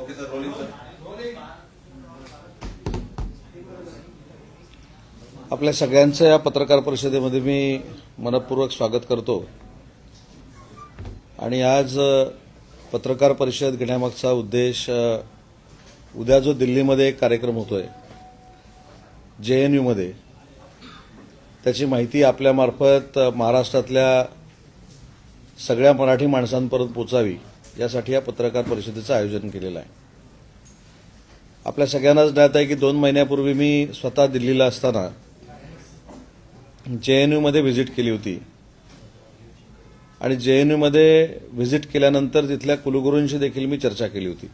Okay sir rolling sir आपल्या सगळ्यांचं या पत्रकार परिषदेमध्ये मी मनपूर्वक स्वागत करतो. आणि आज पत्रकार परिषद घेण्यामागचा उद्देश उद्या जो दिल्लीमध्ये एक कार्यक्रम होतोय जे एन यूमध्ये त्याची माहिती आपल्यामार्फत महाराष्ट्रातल्या सगळ्या मराठी माणसांपर्यंत पोचावी यासाठी या पत्रकार परिषदेचं आयोजन केलेलं आहे. आपल्या सगळ्यांनाच ज्ञात आहे की दोन महिन्यापूर्वी मी स्वतः दिल्लीला असताना जे एन यूमध्ये व्हिजिट केली होती. आणि जे एन यूमध्ये व्हिजिट केल्यानंतर तिथल्या कुलगुरूंशी देखील मी चर्चा केली होती.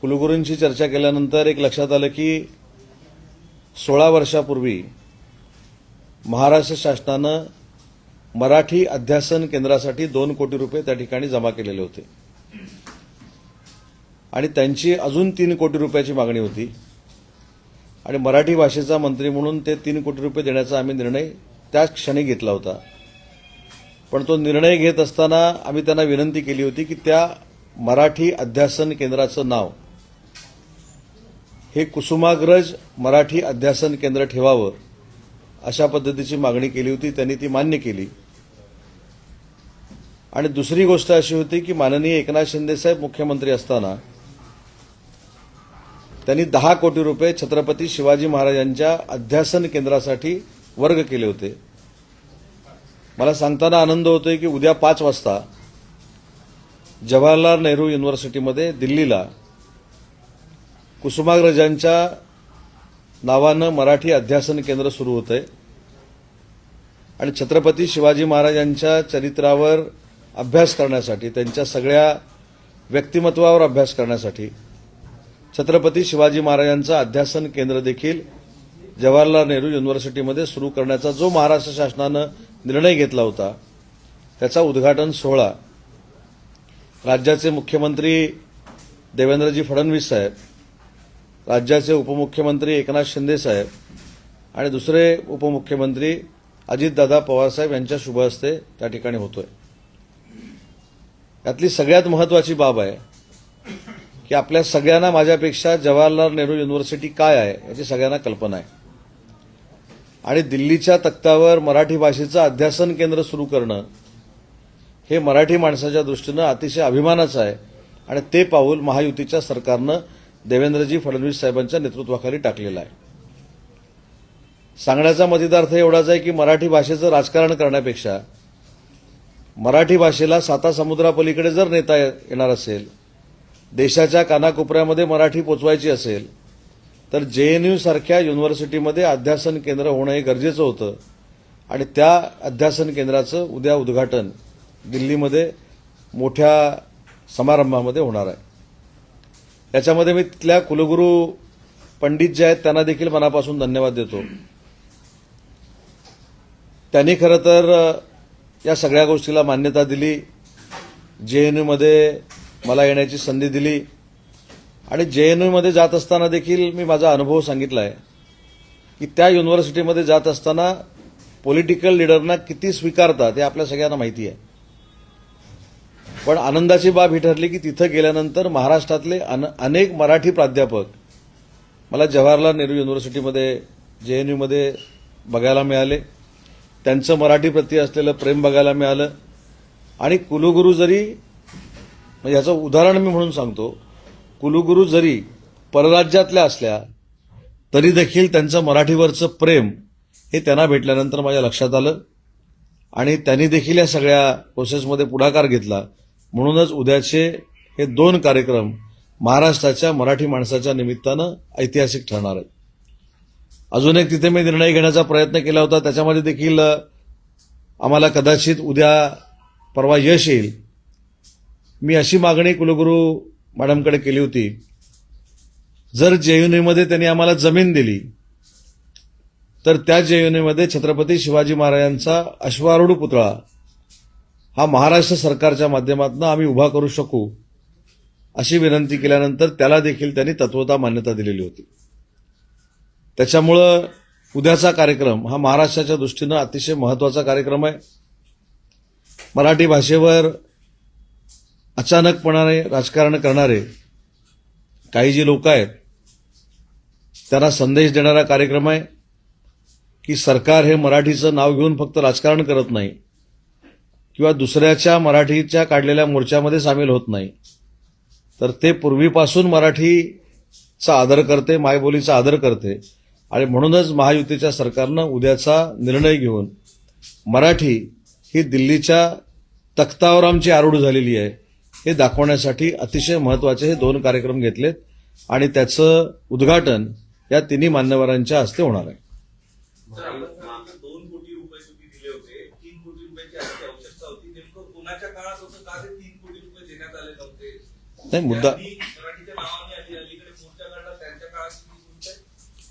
कुलगुरूंशी चर्चा केल्यानंतर एक लक्षात आलं की सोळा वर्षापूर्वी महाराष्ट्र शासनानं मराठी अध्यासन केंद्रासाठी दोन कोटी रुपये त्या ठिकाणी जमा केलेले होते. आणि त्यांची अजून तीन कोटी रुपयाची मागणी होती. आणि मराठी भाषेचा मंत्री म्हणून ते तीन कोटी रुपये देण्याचा आम्ही निर्णय त्याच क्षणी घेतला होता. पण तो निर्णय घेत असताना आम्ही त्यांना विनंती केली होती की त्या मराठी अध्यासन केंद्राचं नाव हे कुसुमाग्रज मराठी अध्यासन केंद्र ठेवावं अशा पद्धतीची मागणी केली होती. त्यांनी ती मान्य केली. आणि दुसरी गोष्ट अशी होती की माननीय एकनाथ शिंदेसाहेब मुख्यमंत्री असताना त्यांनी दहा कोटी रुपये छत्रपती शिवाजी महाराजांच्या अध्यासन केंद्रासाठी वर्ग केले होते. मला सांगताना आनंद होतोय की उद्या पाच वाजता जवाहरलाल नेहरू युनिव्हर्सिटीमध्ये दिल्लीला कुसुमाग्रजांच्या नावानं मराठी अध्यासन केंद्र सुरू होतंय. आणि छत्रपती शिवाजी महाराजांच्या चरित्रावर अभ्यास करण्यासाठी त्यांच्या सगळ्या व्यक्तिमत्वावर अभ्यास करण्यासाठी छत्रपती शिवाजी महाराजांचं अध्यासन केंद्र देखील जवाहरलाल नेहरू युनिव्हर्सिटीमध्ये सुरू करण्याचा जो महाराष्ट्र शासनानं निर्णय घेतला होता त्याचा उद्घाटन सोहळा राज्याचे मुख्यमंत्री देवेंद्रजी फडणवीस साहेब राज्याचे उपमुख्यमंत्री एकनाथ शिंदे साहेब आणि दुसरे उपमुख्यमंत्री अजितदादा पवारसाहेब यांच्या शुभ हस्ते त्या ठिकाणी होतोय. यातली सगळ्यात महत्वाची बाब आहे की आपल्या सगळ्यांना माझ्यापेक्षा जवाहरलाल नेहरू युनिव्हर्सिटी काय आहे याची सगळ्यांना कल्पना आहे. आणि दिल्लीच्या तक्त्यावर मराठी भाषेचं अध्यासन केंद्र सुरू करणं हे मराठी माणसाच्या दृष्टीनं अतिशय अभिमानाचं आहे आणि ते पाऊल महायुतीच्या सरकारनं देवेंद्रजी फडणवीस साहेबांच्या नेतृत्वाखाली टाकलेलं आहे. सांगण्याचा मतितार्थ एवढाच आहे की मराठी भाषेचं राजकारण करण्यापेक्षा मराठी भाषेला साता समुद्रापलीकडे जर नेता येणार असेल देशाच्या कानाकोपऱ्यामध्ये मराठी पोचवायची असेल तर जे एन सारख्या युनिव्हर्सिटीमध्ये अध्यासन केंद्र होणं हे गरजेचं होतं. आणि त्या अध्यासन केंद्राचं उद्या उद्घाटन दिल्लीमध्ये मोठ्या समारंभामध्ये होणार आहे. याच्यामध्ये मी तिथल्या कुलगुरू पंडित जे आहेत त्यांना देखील मनापासून धन्यवाद देतो. त्यांनी खरं तर या सगळ्या गोष्टीला मान्यता दिली. जे एन यूमध्ये मला येण्याची संधी दिली. आणि जे एन यूमध्ये जात असताना देखील मी माझा अनुभव सांगितला आहे की त्या युनिव्हर्सिटीमध्ये जात असताना पॉलिटिकल लिडरना किती स्वीकारतात हे आपल्या सगळ्यांना माहिती आहे. पण आनंदाची बाब ही ठरली की तिथं गेल्यानंतर महाराष्ट्रातले अन- अनेक मराठी प्राध्यापक मला जवाहरलाल नेहरू युनिव्हर्सिटीमध्ये यूमध्ये बघायला मिळाले. त्यांचं मराठीप्रती असलेलं प्रेम बघायला मिळालं. आणि कुलगुरू जरी म्हणजे याचं उदाहरण मी म्हणून सांगतो कुलगुरू जरी परराज्यातल्या असल्या तरी देखील त्यांचं मराठीवरचं प्रेम हे त्यांना भेटल्यानंतर माझ्या लक्षात आलं. आणि त्यांनी देखील या सगळ्या प्रोसेसमध्ये पुढाकार घेतला. म्हणूनच उद्याचे हे दोन कार्यक्रम महाराष्ट्राच्या मराठी माणसाच्या निमित्तानं ऐतिहासिक ठरणार आहेत. अजून एक तिथे मी निर्णय घेण्याचा प्रयत्न केला होता. त्याच्यामध्ये देखील आम्हाला कदाचित उद्या परवा यश येईल. मी अशी मागणी कुलगुरू मॅडमकडे केली होती. जर जेयुनीमध्ये त्यांनी आम्हाला जमीन दिली तर त्या जेयुनीमध्ये छत्रपती शिवाजी महाराजांचा अश्वारूढ पुतळा हा महाराष्ट्र सरकारच्या माध्यमातून आम्ही उभा करू शकू अशी विनंती केल्यानंतर त्याला देखील त्यांनी तत्वता मान्यता दिलेली होती. त्याच्यामुळं उद्याचा कार्यक्रम हा महाराष्ट्राच्या दृष्टीनं अतिशय महत्त्वाचा कार्यक्रम आहे. मराठी भाषेवर अचानकपणाने राजकारण करणारे काही जे लोक आहेत त्यांना संदेश देणारा कार्यक्रम आहे की सरकार हे मराठीचं नाव घेऊन फक्त राजकारण करत नाही किंवा दुसऱ्याच्या मराठीच्या काढलेल्या मोर्चामध्ये सामील होत नाही. तर ते पूर्वीपासून मराठीचा आदर करते मायबोलीचा आदर करते. आणि म्हणूनच महायुतीच्या सरकारनं उद्याचा निर्णय घेऊन मराठी ही दिल्लीच्या तख्तावर आमची आरूढ झालेली आहे हे दाखवण्यासाठी अतिशय महत्त्वाचे हे दोन कार्यक्रम घेतलेत आणि त्याचं उद्घाटन या तिन्ही मान्यवरांच्या हस्ते होणार आहे. सर, आपण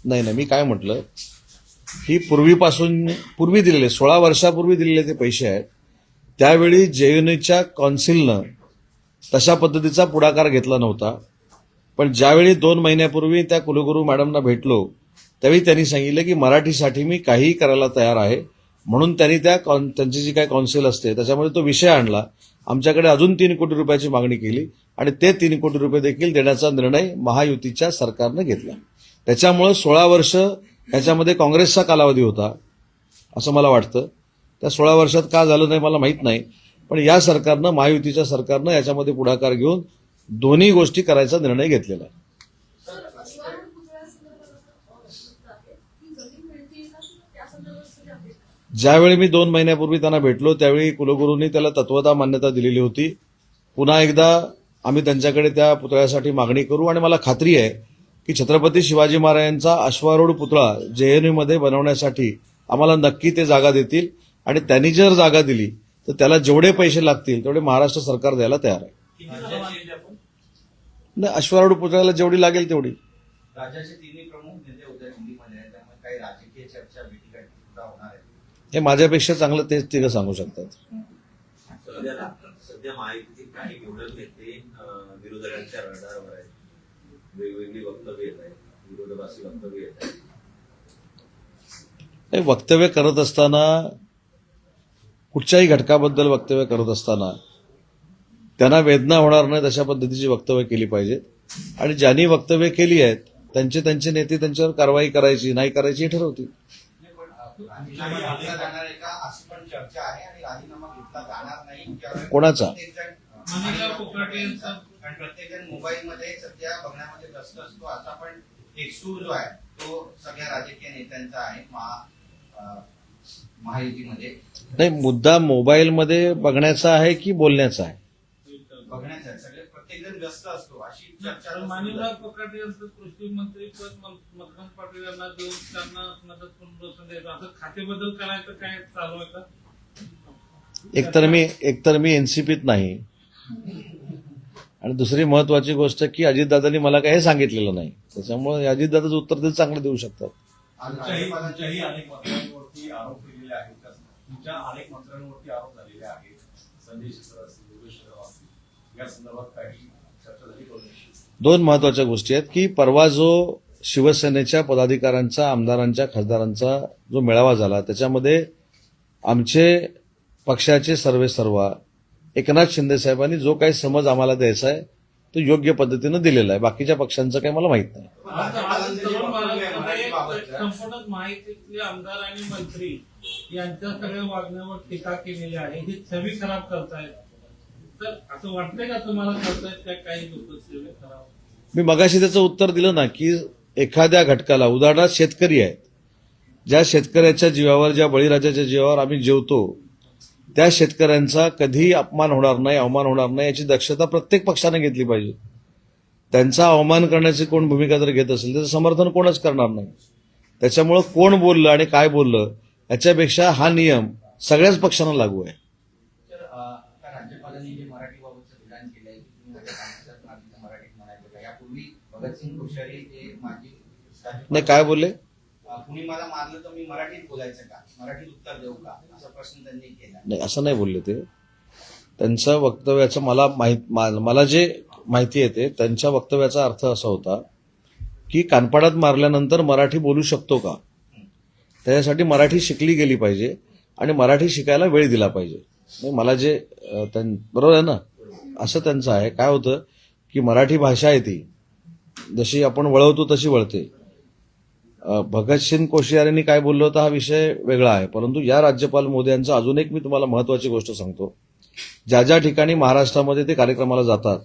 नाही नाही मी काय म्हटलं ही पूर्वीपासून पूर्वी दिलेले सोळा वर्षापूर्वी दिलेले ते पैसे आहेत त्यावेळी जेएनयूच्या कौन्सिलनं तशा पद्धतीचा पुढाकार घेतला नव्हता. पण ज्यावेळी दोन महिन्यापूर्वी त्या कुलगुरू मॅडमना भेटलो त्यावेळी त्यांनी सांगितलं की मराठीसाठी मी काहीही करायला तयार आहे. म्हणून त्यांनी त्या कॉन- त्यांची जी काय कौन्सिल असते त्याच्यामध्ये तो विषय आणला. आमच्याकडे अजून तीन कोटी रुपयाची मागणी केली आणि ते तीन कोटी रुपये देखील देण्याचा निर्णय महायुतीच्या सरकारनं घेतला. त्याच्यामुळं सोळा वर्ष याच्यामध्ये काँग्रेसचा कालावधी होता असं मला वाटतं. त्या सोळा वर्षात का झालं नाही मला माहीत नाही पण या सरकारनं महायुतीच्या सरकारनं याच्यामध्ये पुढाकार घेऊन दोन्ही गोष्टी करायचा निर्णय घेतलेला आहे. ज्यावेळी मी दोन महिन्यापूर्वी त्यांना भेटलो त्यावेळी कुलगुरूंनी त्याला तत्वता मान्यता दिलेली होती. पुन्हा एकदा आम्ही त्यांच्याकडे त्या पुतळ्यासाठी मागणी करू आणि मला खात्री आहे की छत्रपती शिवाजी महाराजांचा अश्वारूढ पुतळा जेएनयूमध्ये बनवण्यासाठी आम्हाला नक्की ते जागा देतील. आणि त्यांनी जर जागा दिली तर त्याला जेवढे पैसे लागतील तेवढे महाराष्ट्र सरकार द्यायला तयार आहे. नाही अश्वारूढ पुतळ्याला जेवढी लागेल तेवढी. राज्याचे तिन्ही प्रमुख नेते उद्या दिल्लीमध्ये आहेत त्यामुळे काही राजकीय चर्चा भेटीगाठी सुद्धा होणार आहेत हे माझ्यापेक्षा चांगलं तेच तिघं सांगू शकतात. सध्या सध्या महायुतीतील काही निवडक नेते विरोधकांच्या वेगवेगळी वक्तव्य येत आहेत. विरोधवासी वक्तव्य येत आहेत. हे वक्तव्य करत असताना कुठच्याही घटकाबद्दल वक्तव्य करत असताना त्यांना वेदना होणार नाहीत अशा पद्धतीची वक्तव्य केली पाहिजेत. आणि ज्यांनी वक्तव्य केली आहेत त्यांचे त्यांचे नेते त्यांच्यावर कारवाई करायची नाही करायची हे ठरवतील. राजीनामा घेतला जाणार आहे का अशी पण चर्चा आहे आणि राजीनामा घेतला जाणार नाही त्यावेळी कोणाचा? कारण प्रत्येकजण मोबाईलमध्ये सध्या बघण्यामध्ये व्यस्त असतो. असा पण एक सूर जो आहे तो सगळ्या राजकीय नेत्यांचा आहे महा महायुतीमध्ये. नाही मुद्दा मोबाईलमध्ये बघण्याचा आहे की बोलण्याचा आहे? बघण्याचा आहे. सगळे प्रत्येकजण व्यस्त असतो. अशी चर्चा तर माणिकराव कोकाटे यांचं कृषी मंत्री पद मधुकर पाटील यांना देऊन त्यांना मदत पुनर्वसन द्यायचं. असं खातेबदल करायचं काय चालू आहे का? एकतर मी एकतर मी एनसीपीत नाही. आणि दुसरी महत्वाची गोष्ट की अजितदादांनी मला काही सांगितलेलं नाही. त्याच्यामुळे अजितदादाचं उत्तर ते चांगलं देऊ शकतात. दोन महत्त्वाच्या गोष्टी आहेत की परवा जो शिवसेनेच्या पदाधिकाऱ्यांचा आमदारांच्या खासदारांचा जो मेळावा झाला त्याच्यामध्ये आमचे पक्षाचे सर्वे सर्वा एकनाथ शिंदे साहेबांनी जो काही समज आम्हाला द्यायचा आहे तो योग्य पद्धतीनं दिलेला आहे. बाकीच्या पक्षांचं काही मला माहीत नाही. आज- आज राज्यपालांचे जे तरुण वक्तव्य आहे भारतामध्ये मराठीबाबतचं, संपूर्ण माहितीतले आमदार आणि मंत्री यांच्या सगळ्या वागण्यावर टीका केलेली आहे. ही छवी खराब करतायत. तर असं वाटतंय का तुम्हाला करतायत त्या काही लोक छवी खराब? मी मगाशी त्याचं उत्तर दिलं ना की एखाद्या घटकाला उदाहरणार्थ शेतकरी आहेत ज्या शेतकऱ्याच्या जीवावर ज्या बळीराजाच्या जीवावर आम्ही जेवतो त्या शेतकऱ्यांचा कधीही अपमान होणार नाही अवमान होणार नाही याची दक्षता प्रत्येक पक्षाने घेतली पाहिजे. त्यांचा अवमान करण्याची कोण भूमिका जर घेत असेल त्याचं समर्थन कोणच करणार नाही. त्याच्यामुळं कोण बोललं आणि काय बोललं याच्यापेक्षा हा नियम सगळ्याच पक्षांना लागू आहे. नाही काय बोलले? मला मारलं तर मी मराठीत बोलायचं का? मराठीत उत्तर देऊ का? प्रश्न त्यांनी केला. नाही असं नाही बोलले ते. त्यांच्या वक्तव्याचं मला माहीत मला जे माहिती येते त्यांच्या वक्तव्याचा अर्थ असा होता की कानपाडात मारल्यानंतर मराठी बोलू शकतो का? त्याच्यासाठी मराठी शिकली गेली पाहिजे आणि मराठी शिकायला वेळ दिला पाहिजे. मला जे त्यां- बरोबर आहे ना? असं त्यांचं आहे. काय होतं की मराठी भाषा आहे ती. जशी आपण वळवतो तशी वळते. भगतसिंग कोश्यारींनी काय बोललं होतं हा विषय वेगळा आहे. परंतु या राज्यपाल मोदयांचं अजून एक मी तुम्हाला महत्वाची गोष्ट सांगतो. ज्या ज्या ठिकाणी महाराष्ट्रामध्ये ते कार्यक्रमाला जातात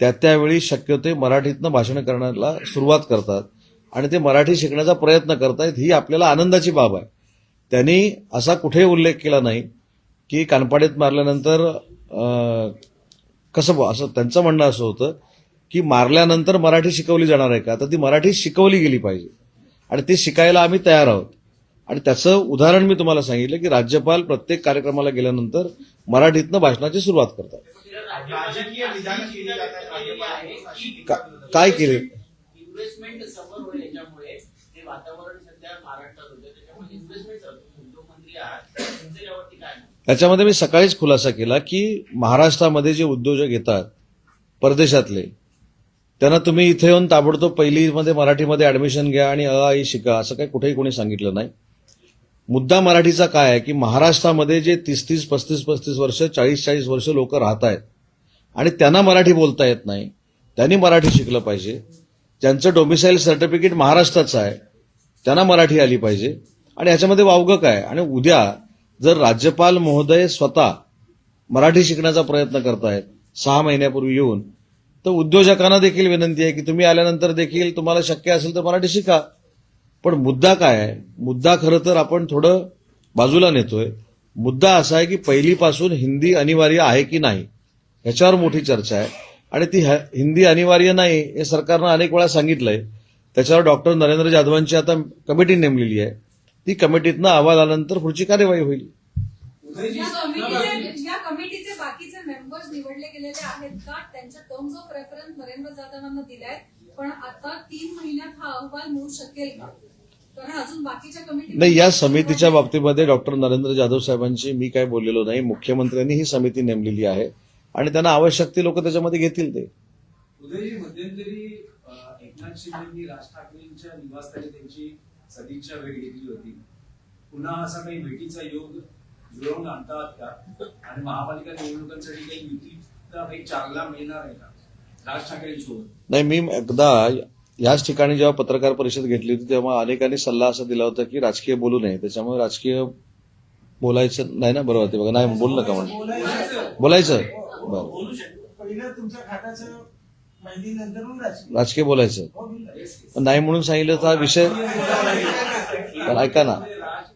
त्या त्यावेळी शक्य ते मराठीतनं भाषण करण्याला सुरुवात करतात आणि ते मराठी शिकण्याचा प्रयत्न करतायत ही आपल्याला आनंदाची बाब आहे. त्यांनी असा कुठेही उल्लेख केला नाही की कानपाडीत मारल्यानंतर कसं बुवा, असं त्यांचं म्हणणं असं होतं की मारल्यानंतर मराठी शिकवली जाणार आहे का? तर ती मराठी शिकवली गेली पाहिजे. आणि ती शिकायला आम्ही तयार आहोत. आणि त्याचं उदाहरण मी तुम्हाला सांगितलं की राज्यपाल प्रत्येक कार्यक्रमाला गेल्यानंतर मराठीतनं भाषणाची सुरुवात करतात. काय केले? त्याच्यामध्ये मी सकाळीच खुलासा केला की महाराष्ट्रामध्ये जे उद्योजक येतात परदेशातले त्यांना तुम्ही इथे येऊन ताबडतोब पहिलीमध्ये मराठीमध्ये ॲडमिशन घ्या आणि अ आई शिका असं काही कुठेही कोणी सांगितलं नाही. मुद्दा मराठीचा काय आहे की महाराष्ट्रामध्ये जे तीस तीस पस्तीस पस्तीस वर्ष चाळीस चाळीस वर्ष लोक राहत आहेत आणि त्यांना मराठी बोलता येत नाही त्यांनी मराठी शिकलं पाहिजे ज्यांचं डोमिसाईल सर्टिफिकेट महाराष्ट्राचं आहे त्यांना मराठी आली पाहिजे आणि ह्याच्यामध्ये वावगं काय? आणि उद्या जर राज्यपाल महोदय स्वतः मराठी शिकण्याचा प्रयत्न करतायत सहा महिन्यापूर्वी येऊन तर उद्योजकांना देखील विनंती आहे की तुम्ही आल्यानंतर देखील तुम्हाला शक्य असेल तर मराठी शिका. पण मुद्दा काय आहे? मुद्दा खरं तर आपण थोडं बाजूला नेतोय. मुद्दा असा आहे की पहिलीपासून हिंदी अनिवार्य आहे की नाही? ह्याच्यावर मोठी चर्चा आहे. आणि ती हिंदी अनिवार्य नाही हे सरकारनं अनेक वेळा सांगितलंय. त्याच्यावर डॉक्टर नरेंद्र जाधवांची आता कमिटी नेमलेली आहे. ती कमिटीतनं अहवाल आल्यानंतर पुढची कार्यवाही होईल. गेलेले आहेत का त्यांच्या टर्म्स ऑफ रेफरन्स नरेंद्र जाधवांना दिलाय पण आता तीन महिन्यात हा अहवाल मिळू शकेल का? कारण अजून बाकीच्या कमिटी नाही या समितीच्या बाबतीमध्ये डॉक्टर नरेंद्र जाधव साहेबांशी मी काय बोललेलो नाही. मुख्यमंत्र्यांनी ही समिती नेमलेली आहे. आणि त्यांना आवश्यक ते लोक त्याच्यामध्ये घेतील ते. उदयजी मध्यंतरी अ, एकनाथ शिंदेंनी राज ठाकरेंच्या निवासस्थानी त्यांची सदिच्छा भेट घेतली होती. पुन्हा असा काही भेटीचा योग जुळवून आणतात का? आणि महापालिका निवडणुकांसाठी काही युतीचा नाही मी एकदा याच ठिकाणी जेव्हा पत्रकार परिषद घेतली होती तेव्हा अनेकांनी सल्ला असा दिला होता की राजकीय बोलू नये. त्याच्यामुळे राजकीय बोलायचं नाही ना? बरोबर ते बघा. नाही बोल नका म्हणून. बोलायचं. बरं. बोलू शकतो. पहिलं तुमच्या खात्याचं माहिती नंतर मग राजकीय. बोलायचं. हो, नाही म्हणून सांगितलं तर हा विषय पण ऐका ना.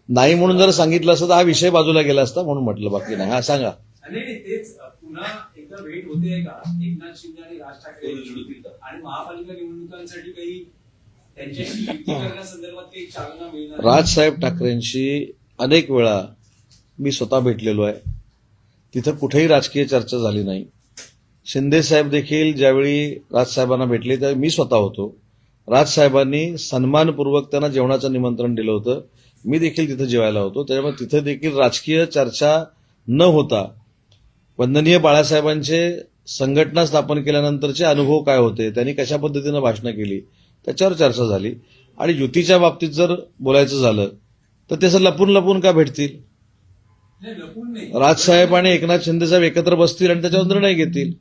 नाही म्हणून जर सांगितलं असतं तर हा विषय बाजूला गेला असता म्हणून म्हटलं बाकी नाही. हा सांगा आणि नाही, तेच अ, पुन्हा एकदा भेट होते का? एकनाथ शिंदे आणि राज ठाकरे का? आणि महापालिका निवडणुकांसाठी काही त्यांच्याशी युती करण्यासंदर्भात काही चालना मिळणार आहे? राजसाहेब ठाकरेंशी अनेक वेळा मी स्वतः भेटलेलो आहे. तिथं कुठेही राजकीय चर्चा झाली नाही. शिंदे साहेब देखील ज्यावेळी राजसाहेबांना भेटले त्यावेळी मी स्वतः होतो. राजसाहेबांनी सन्मानपूर्वक त्यांना जेवणाचं निमंत्रण दिलं होतं. मी देखील तिथं जेवायला होतो. त्याच्यामुळे तिथं देखील राजकीय चर्चा न होता वंदनीय बाळासाहेबांचे संघटना स्थापन केल्यानंतरचे अनुभव काय होते त्यांनी कशा पद्धतीनं भाषणं केली त्याच्यावर चर्चा झाली. आणि युतीच्या बाबतीत जर बोलायचं झालं तर त्याचं लपून लपून का भेटतील? नाही, लपून नाही. राजसाहेब आणि एकनाथ शिंदेसाहेब एकत्र बसतील आणि त्याच्यावर निर्णय घेतील.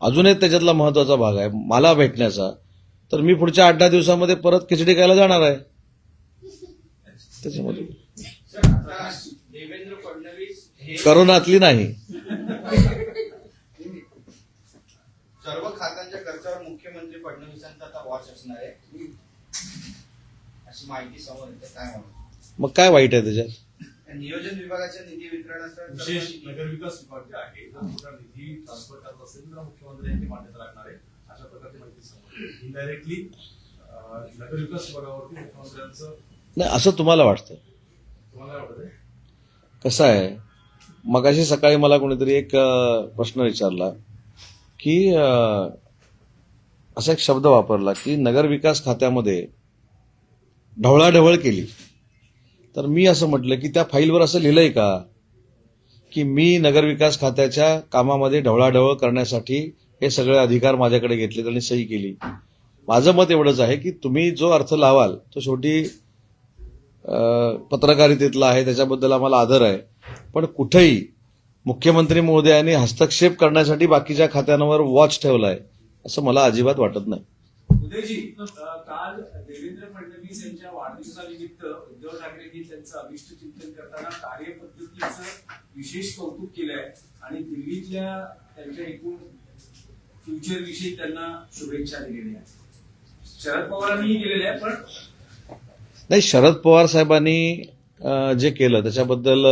अजून एक त्याच्यातला महत्त्वाचा भाग आहे मला भेटण्याचा. तर मी पुढच्या आठ दहा दिवसामध्ये परत खिचडी खायला जाणार आहे. त्याच्यामध्ये. आता देवेंद्र फडणवीस हे करोनातली नाही. सर्व खात्यांच्या खर्चावर मुख्यमंत्री फडणवीसांचा आता वॉच असणार आहे. अशी माहिती समोर येते. काय म्हणून मग काय वाईट आहे त्याच्यात? नियोजन विभागाच्या निधी वितरणाचा विशेष नगरविकास विभाग जे आहे जर मोठा निधी ट्रान्सफर करत असेल तर मुख्यमंत्र्यांची मान्यता लागणार आहे. अशा प्रकारची माहिती समोर इनडायरेक्टली नगरविकास विभागावरती मुख्यमंत्र्यांचं नाही असं तुम्हाला वाटतं तुम्हाला आहे कसं आहे? मगाशी सकाळी मला कोणीतरी एक प्रश्न विचारला की असा एक शब्द वापरला की नगरविकास खात्यामध्ये ढवळाढवळ केली. तर मी असं म्हटलं की त्या फाईलवर असं लिहिलंय का? की मी नगरविकास खात्याच्या कामामध्ये ढवळाढवळ करण्यासाठी हे सगळे अधिकार माझ्याकडे घेतले आणि सही केली. माझं मत एवढंच आहे की तुम्ही जो अर्थ लावाल तो शेवटी पत्रकारितेतला आहे त्याच्याबद्दल आम्हाला आदर आहे. पण कुठेही मुख्यमंत्री महोदयांनी हस्तक्षेप करण्यासाठी बाकीच्या खात्यांवर वॉच ठेवलाय असं मला अजिबात वाटत नाही. उदयजी काल देवेंद्र फडणवीस यांच्या वाढदिवसानिमित्त उद्धव ठाकरेंनी त्यांचं अभिष्ट चिंतन करताना कार्यपद्धतीचं विशेष कौतुक केलंय आणि दिल्लीतल्या त्यांच्या एकूण फ्युचर विषयी त्यांना शुभेच्छा दिलेल्या आहेत. शरद पवारांनीही केलेल्या पण नाही शरद पवार साहेबांनी जे केलं त्याच्याबद्दल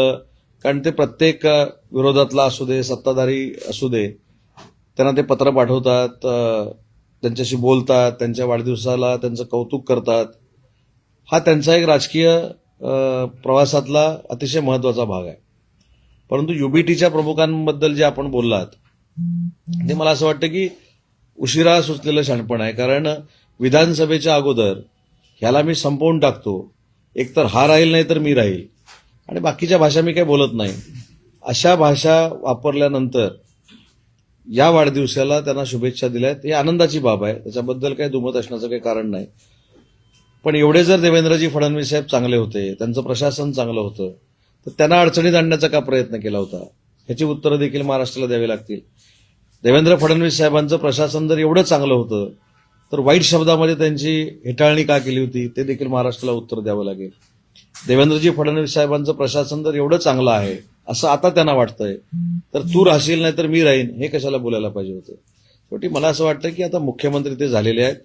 कारण ते प्रत्येक विरोधातला असू दे सत्ताधारी असू दे त्यांना ते पत्र पाठवतात त्यांच्याशी बोलतात त्यांच्या वाढदिवसाला त्यांचं कौतुक करतात. हा त्यांचा एक राजकीय प्रवासातला अतिशय महत्त्वाचा भाग आहे. परंतु युबीटीच्या प्रमुखांबद्दल जे आपण बोललात ते मला असं वाटतं की उशिरा सुचलेलं शहाणपण आहे. कारण विधानसभेच्या अगोदर ह्याला मी संपवून टाकतो. एकतर हा राहील नाही तर मी राहील. आणि बाकीच्या भाषा मी काही बोलत नाही. अशा भाषा वापरल्यानंतर या वाढदिवसाला त्यांना शुभेच्छा दिल्या. आहेत ही आनंदाची बाब आहे. त्याच्याबद्दल काही दुमत असण्याचं काही कारण नाही. पण एवढे जर देवेंद्रजी फडणवीस साहेब चांगले होते त्यांचं प्रशासन चांगलं होतं तर त्यांना अडचणीत आणण्याचा का प्रयत्न केला होता? ह्याची उत्तरं देखील महाराष्ट्राला द्यावी लागतील. देवेंद्र फडणवीस साहेबांचं प्रशासन जर एवढं चांगलं होतं तर वाईट शब्दामध्ये त्यांची हेटाळणी का केली होती ते देखील महाराष्ट्राला उत्तर द्यावं लागेल. देवेंद्रजी फडणवीस साहेबांचं प्रशासन तर एवढं चांगलं आहे असं आता त्यांना वाटतंय. तर तू राहशील नाही तर मी राहीन हे कशाला बोलायला पाहिजे होतं? शेवटी मला असं वाटतं की आता मुख्यमंत्री ते झालेले आहेत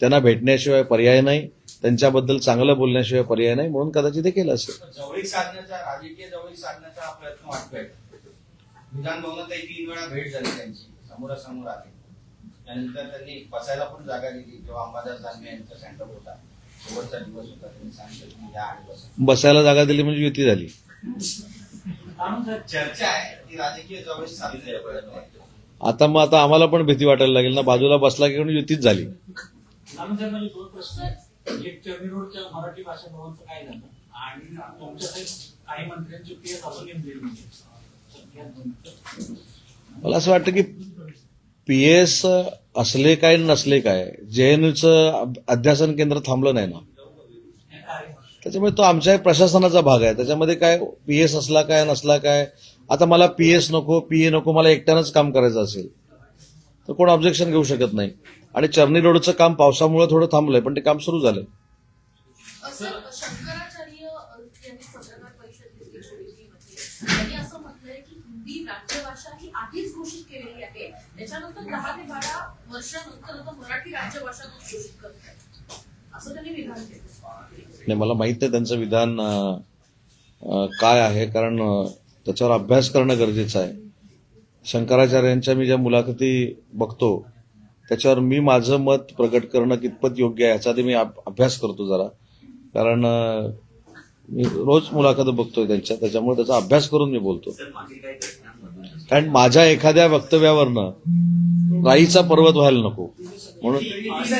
त्यांना भेटण्याशिवाय पर्याय नाही त्यांच्याबद्दल चांगलं बोलण्याशिवाय पर्याय नाही म्हणून कदाचित ते केलं असेल. विधानभवनात तीन वेळा भेट झाली त्यांची समोरासमोर आली. त्यानंतर त्यांनी बसायला पण जागा दिली जेव्हा अंबादास दानवे यांचा सेंटर होता. बसायला जागा दिली म्हणजे युती झाली. आता मग आता आम्हाला पण भीती वाटायला लागेल ना बाजूला बसला की युतीच झाली. आमच्या माझे दोन प्रश्न आहेत. एक चर्नी रोडच्या मराठी भाषा भवनचं काय झालं? आणि तुमच्याकडे काही मंत्र्यांची पीएस अजून दिली मला असं वाटतं की पी एस असले काय नसले काय जेएनयूचं अध्यासन केंद्र थांबलं नाही ना. त्याच्यामुळे तो आमच्या प्रशासनाचा भाग आहे. त्याच्यामध्ये काय पी एस असला काय नसला काय आता मला पी एस नको पी ए नको मला एकट्यानंच काम करायचं असेल तर कोण ऑब्जेक्शन घेऊ शकत नाही. आणि चरणी रोडचं काम पावसामुळे थोडं थांबलंय पण ते काम सुरू झालंय असं शंकराचार्य अ, यांनी पत्रकार परिषद घेतली छोटीमध्ये त्यांनी असं म्हटलंय की हिंदी राज्यभाषा ही आधीच घोषित केलेली आहे. त्याच्यानंतर दहा ते बारा वर्षानंतर आता मराठी राज्यभाषा घोषित करतात. असं त्यांनी विधान केलं. नाही मला माहीत नाही त्यांचं विधान काय आहे कारण त्याच्यावर अभ्यास करणं गरजेचं आहे. शंकराचार्यांच्या मी ज्या मुलाखती बघतो त्याच्यावर मी माझं मत प्रकट करणं कितपत योग्य आहे याचा आधी मी अभ- अभ्यास करतो जरा. कारण मी रोज मुलाखत बघतोय त्यांच्या त्याच्यामुळे त्याचा अभ्यास करून मी बोलतो तर मागील काही घटनांमधून कारण माझ्या एखाद्या वक्तव्यावरनं राईचा पर्वत व्हायला नको. म्हणून एक प्रश्न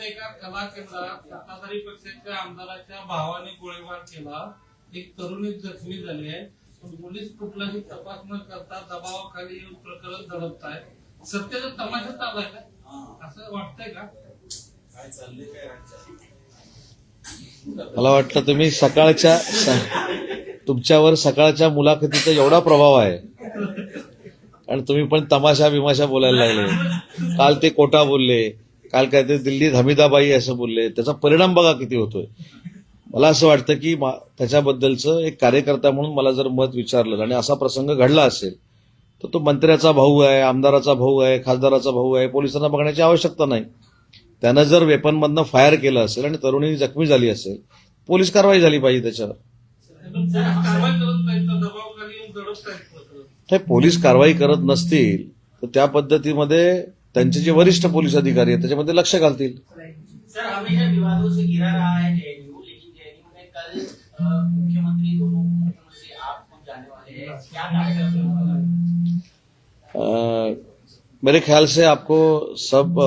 एका कला केंद्रात सत्ताधारी पक्षाच्या आमदाराच्या भावाने गोळीबार केला एक तरुणी जखमी झाली आहे पण पोलीस कुठलाही तपास न करता दबावाखाली येऊन प्रकरण दडपत आहे सत्याचा तमाशा चालू आहे का असं वाटतंय का काय चाललंय काय मला वाटतं तुम्ही सकाळच्या तुमच्यावर सकाळच्या मुलाखतीचा एवढा प्रभाव आहे. आणि तुम्ही पण तमाशा बिमाशा बोलायला लागले. काल ते कोटा बोलले काल काय ते दिल्लीत हमीदाबाई असं बोलले. त्याचा परिणाम बघा किती होतोय. मला असं वाटतं की मा- त्याच्याबद्दलचं एक कार्यकर्ता म्हणून मला जर मत विचारलं आणि असा प्रसंग घडला असेल तर तो मंत्र्याचा भाऊ आहे आमदाराचा भाऊ आहे खासदाराचा भाऊ आहे पोलिसांना बघण्याची आवश्यकता नाही. त्यानं जर वेपनमधनं फायर केलं असेल आणि तरुणी जखमी झाली असेल पोलीस कारवाई झाली पाहिजे त्याच्यावर. नाही हे पोलीस कारवाई करत नसतील तर त्या पद्धतीमध्ये त्यांचे जे वरिष्ठ पोलीस अधिकारी आहेत त्याच्यामध्ये लक्ष घालतील. सर हमेशा विवादों से घिरा रहा है जेएनयू लेकिन जेएनयू में कल मुख्यमंत्री दोनों मुख्यमंत्री आप खुद जाने वाले हैं क्या कार्यक्रम मेरे ख्याल से आपको सब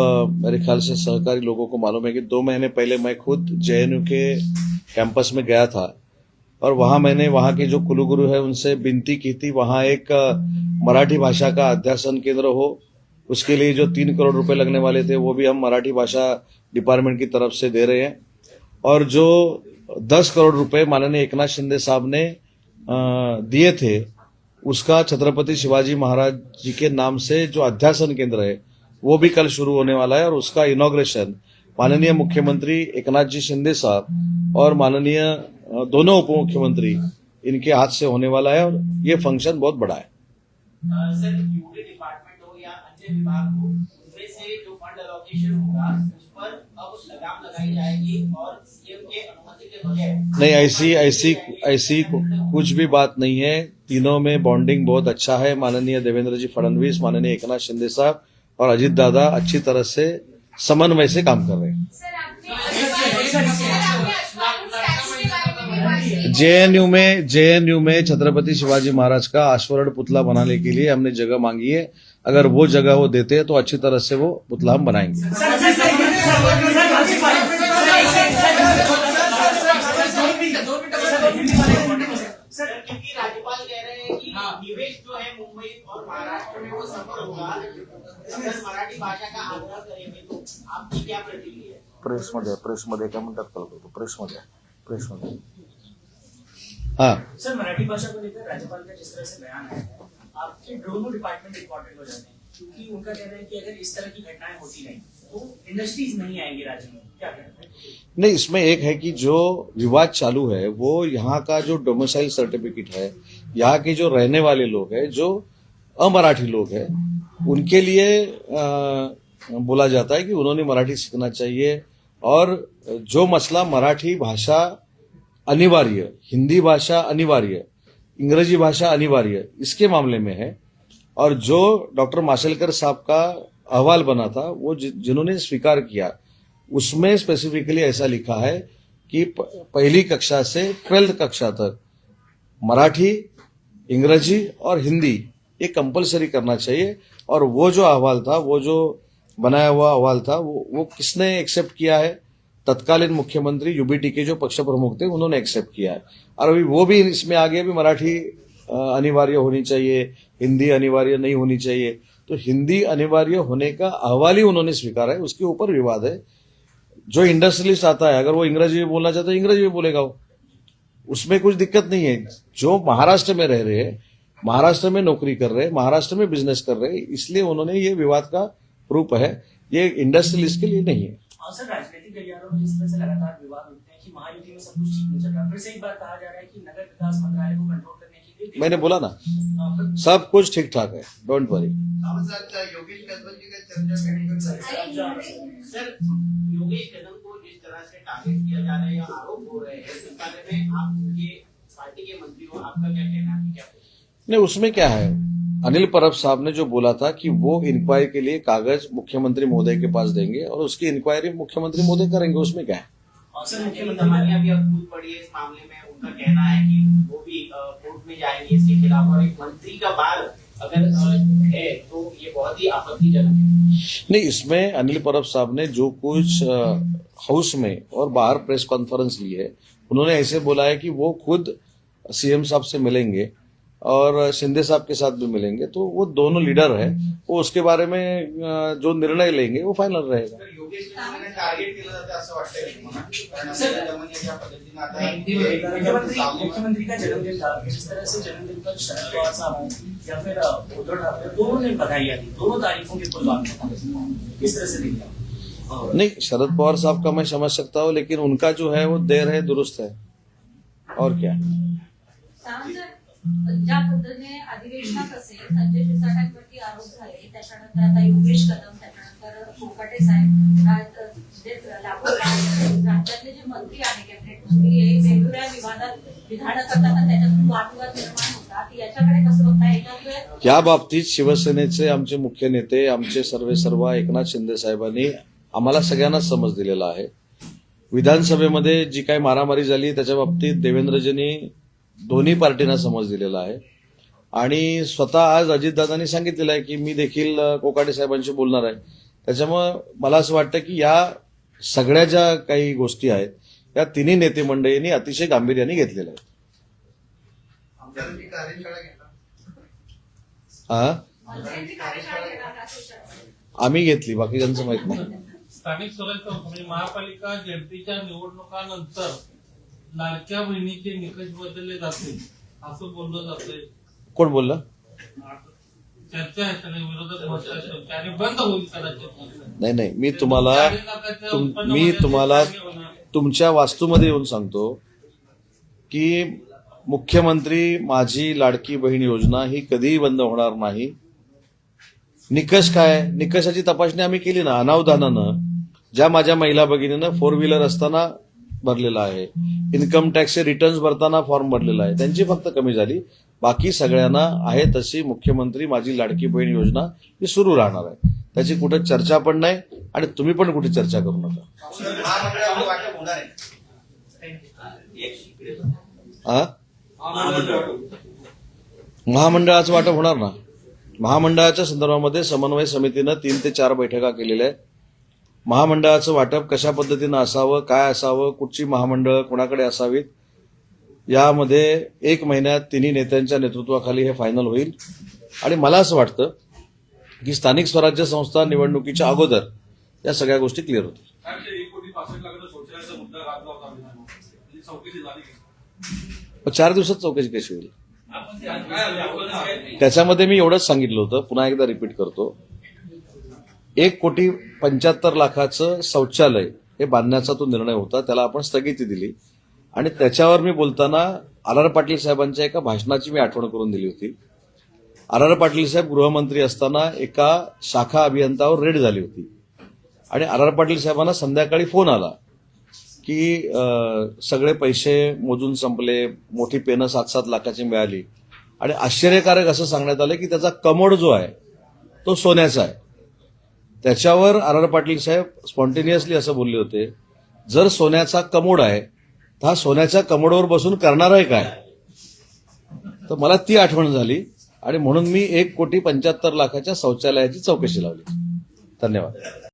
मेरे ख्याल से सहकारी लोगों को मालूम है कि दो महीने पहले मैं खुद जेएनयू के कैंपस में गया था। और वहाँ मैंने, वहाँ के जो कुलगुरु है, उनसे विनती की थी, वहाँ एक मराठी भाषा का अध्यासन केंद्र हो, उसके लिए जो तीन करोड़ रुपए लगने वाले थे, वो भी हम मराठी भाषा डिपार्टमेंट की तरफ़ से दे रहे हैं। और जो दस करोड़ रुपए माननीय एकनाथ शिंदे साहब ने दिए थे, उसका छत्रपति शिवाजी महाराज जी के नाम से जो अध्यासन केंद्र है, वो भी कल शुरू होने वाला है और उसका इनॉग्रेशन माननीय मुख्यमंत्री एकनाथ जी शिंदे साहब और माननीय दोनों उप मुख्यमंत्री इनके हाथ से होने वाला है और ये फ़ंक्शन बहुत बड़ा है। सर डिपार्टमेंट हो या अन्य विभाग हो उनमें से जो फंड एलोकेशन होगा उस पर अब लगाम लगाई जाएगी और सीएम के अनुमति के बगैर नहीं ऐसी ऐसी ऐसी कुछ भी बात नहीं है। तीनों में बॉन्डिंग बहुत अच्छा है। माननीय देवेंद्र जी फडणवीस माननीय एकनाथ शिंदे साहब और अजित दादा अच्छी तरह से समन्वय से काम कर रहे हैं। जेएनयू में जेएनयू में छत्रपति शिवाजी महाराज का आश्वरण पुतला बनाने के लिए हमने जगह मांगी है। अगर वो जगह वो देते हैं तो अच्छी तरह से वो पुतला हम बनाएँगे। सर क्योंकि राज्यपाल कह रहे कि निवेश जो मुंबई और महाराष्ट्र में वो सफल होगा मराठी भाषा का आग्रह करेंगे तो आपकी क्या प्रतिक्रिया है प्रेसमध्ये प्रेसमध्ये. काय हाँ। सर मराठी भाषा को लेकर राज्यपाल का जिस तरह से बयान है आपके दोनों डिपार्टमेंट इंपॉर्टेंट हो जाते हैं क्योंकि उनका कहना है कि अगर इस तरह की घटनाएँ होती नहीं तो इंडस्ट्रीज़ नहीं आएँगी राज्य में। क्या कहते हैं? नहीं इसमें एक है कि जो विवाद चालू है वो यहाँ का जो डोमिसाइल सर्टिफिकेट है यहाँ के जो रहने वाले लोग हैं जो अमराठी लोग हैं उनके लिए अ, बोला जाता है कि उन्होंने मराठी सीखना चाहिए और जो मसला मराठी भाषा अनिवार्य, हिंदी भाषा अनिवार्य, इंग्रजी भाषा अनिवार्य, इसके मामले में है। और जो डॉक्टर माशेलकर साहब का अहवाल बना था, वो जिन्होंने स्वीकार किया, उसमें स्पेसिफिकली ऐसा लिखा है कि पहली कक्षा से ट्वेल्थ कक्षा तक मराठी, इंग्रजी और हिंदी, ये कंपलसरी करना चाहिए। और वो जो अहवाल था, वो जो बनाया हुआ अहवाल था, वो वो किसने एक्सेप्ट किया है? तत्कालीन मुख्यमंत्री यूबीटी के जो पक्ष प्रमुख थे, उन्होंने एक्सेप्ट किया है। और अभी वो भी इसमें आगे भी मराठी अनिवार्य होनी चाहिए, हिंदी अनिवार्य नहीं होनी चाहिए। तो हिंदी अनिवार्य होने का अहवाल ही उन्होंने स्वीकारा है, उसके ऊपर विवाद है। जो इंडस्ट्रियलिस्ट आता है, अगर वो अंग्रेज़ी में बोलना चाहता है इंग्रजी में बोलेगा वो। उसमें कुछ दिक्कत नहीं है। जो महाराष्ट्र में रह रहे हैं, महाराष्ट्र में नौकरी कर रहे हैं, महाराष्ट्र में बिज़नेस कर रहे हैं, इसलिए उन्होंने ये विवाद का रूप है। ये इंडस्ट्रियलिस्ट के लिए नहीं है। सर राजनीतिक गलियारों में जिस तरह से लगातार विवाद उठते हैं कि महायुति में सब कुछ ठीक नहीं चल रहा। फिर से एक बार कहा जा रहा है कि नगर विकास मंत्रालय को कंट्रोल करने के लिए मैंने बोला ना हाँ, सब कुछ ठीक ठाक है डोंट वरी योगेश कदम जी का चर्चा सर? योगेश। कदम को जिस तरह से टारगेट किया जा रहा है या आरोप हो रहे हैं इस बारे में आप पार्टी के मंत्री हो आपका क्या कहना है क्या नहीं उसमें क्या है? अनिल परब साहब ने जो बोला था कि वो इंक्वायरी के लिए कागज़ मुख्यमंत्री महोदय के पास देंगे और उसकी इंक्वायरी मुख्यमंत्री महोदय करेंगे उसमें क्या है? सर मुख्यमंत्री मुख्यमंत्री भी अब कूद पड़ी है इस मामले में। उनका कहना है कि वो भी कोर्ट में जाएँगे इसके खिलाफ। और एक मंत्री का बार अगर है तो ये बहुत ही आपत्तिजनक है। नहीं इसमें अनिल परब साहब ने जो कुछ हाउस में और बाहर प्रेस कॉन्फ्रेंस ली है उन्होंने ऐसे बोला है कि वो खुद सीएम साहब से मिलेंगे। और शिंदे साहब के साथ भी मिलेंगे तो वो दोनों लीडर है। वो उसके बारे में जो निर्णय लेंगे वो फाइनल रहेगा। नहीं शरद पवार साहब का मैं समझ सकता हूँ लेकिन उनका जो है वो देर है दुरुस्त है। और क्या? ज्या पद्धतीने अधिवेशनात असेल संजय शिरसाटांवरती आरोप झाले त्याच्यानंतर आता योगेश कदम त्याच्यानंतर कोकाटे साहेब राज्यातले जे मंत्री आहे कॅबिनेट मंत्री हे वेगवेगळ्या विवादात विधानं करतात त्याच्यातून वादविवाद निर्माण होतात. याच्याकडे कसं बघता याच्यात या बाबतीत शिवसेनेचे आमचे मुख्य नेते आमचे सर्वे सर्व एकनाथ शिंदे साहेबांनी आम्हाला सगळ्यांनाच समज दिलेला आहे. विधानसभेमध्ये जी काही मारामारी झाली त्याच्या बाबतीत देवेंद्रजींनी दोन्ही पार्टींना समज दिलेला आहे. आणि स्वतः आज अजितदादांनी सांगितलेलं आहे की मी देखील कोकाटे साहेबांशी बोलणार आहे. त्याच्यामुळं मला असं वाटतं की या सगळ्या ज्या काही गोष्टी आहेत या तिन्ही नेते मंडळींनी अतिशय गांभीर्याने घेतलेल्या आहेत. हा. आम्ही घेतली बाकी ज्यांचं माहीत नाही. स्थानिक स्वराज्य म्हणजे महापालिका जनतेच्या निवडणुकानंतर लाडक्या बहिणीचे निकष बदलले जातील असं बोललं जातंय कोण बोललं? चर्चा आहे त्याने विरोधक म्हणतात त्याने बंद होईल कदाचित. नाही नाही मी तुम्हाला तुम- मी तुम्हाला. तुमच्या वास्तूमध्ये येऊन सांगतो की मुख्यमंत्री माझी लाडकी बहीण योजना ही कधीही बंद होणार नाही. निकष काय? निकषाची तपासणी आम्ही केली ना अनावधानानं. ज्या माझ्या महिला भगिनीनं फोर व्हीलर असताना भरलेला आहे. इन्कम टॅक्सचे रिटर्न्स भरताना फॉर्म भरलेला आहे. त्यांची फक्त कमी झाली. बाकी सगळ्यांना आहे तशी मुख्यमंत्री माझी लाडकी बहीण योजना ही सुरू राहणार आहे. त्याची कुठे चर्चा पण नाही आणि तुम्ही पण कुठे चर्चा करू नका. महामंडळाचं वाटप होणार महामंडळाचं वाटप होणार ना? महामंडळाच्या संदर्भामध्ये समन्वय समितीनं तीन ते चार बैठका केलेल्या आहेत. महामंडळाचं वाटप कशा पद्धतीनं असावं काय असावं कुठची महामंडळ कोणाकडे असावीत यामध्ये एक महिन्यात तिन्ही नेत्यांच्या नेतृत्वाखाली हे फायनल होईल. आणि मला असं वाटतं की स्थानिक स्वराज्य संस्था निवडणुकीच्या अगोदर या सगळ्या गोष्टी क्लिअर होतील. चार दिवसात चौकशी कशी होईल? त्याच्यामध्ये मी एवढंच सांगितलं होतं पुन्हा एकदा रिपीट करतो. एक कोटी पंच्याहत्तर लाखाचं शौचालय हे बांधण्याचा तो निर्णय होता त्याला आपण स्थगिती दिली. आणि त्याच्यावर मी बोलताना आर आर पाटील साहेबांच्या एका भाषणाची मी आठवण करून दिली होती. आर आर पाटील साहेब गृहमंत्री असताना एका शाखा अभियंतावर रेड झाली होती. आणि आर आर पाटील साहेबांना संध्याकाळी फोन आला की सगळे पैसे मोजून संपले मोठी पेनं सात सात लाखाची मिळाली. आणि आश्चर्यकारक असं सांगण्यात आलं की त्याचा कमोड जो आहे तो सोन्याचा आहे. त्याच्यावर आर आर पाटील साहेब स्पॉन्टेनियसली असं बोलले होते जर सोन्याचा कमोड आहे तर हा सोन्याच्या कमोडवर बसून करणार आहे काय? तर मला ती आठवण झाली आणि म्हणून मी एक कोटी पंच्याहत्तर लाखाच्या शौचालयाची चौकशी लावली. धन्यवाद.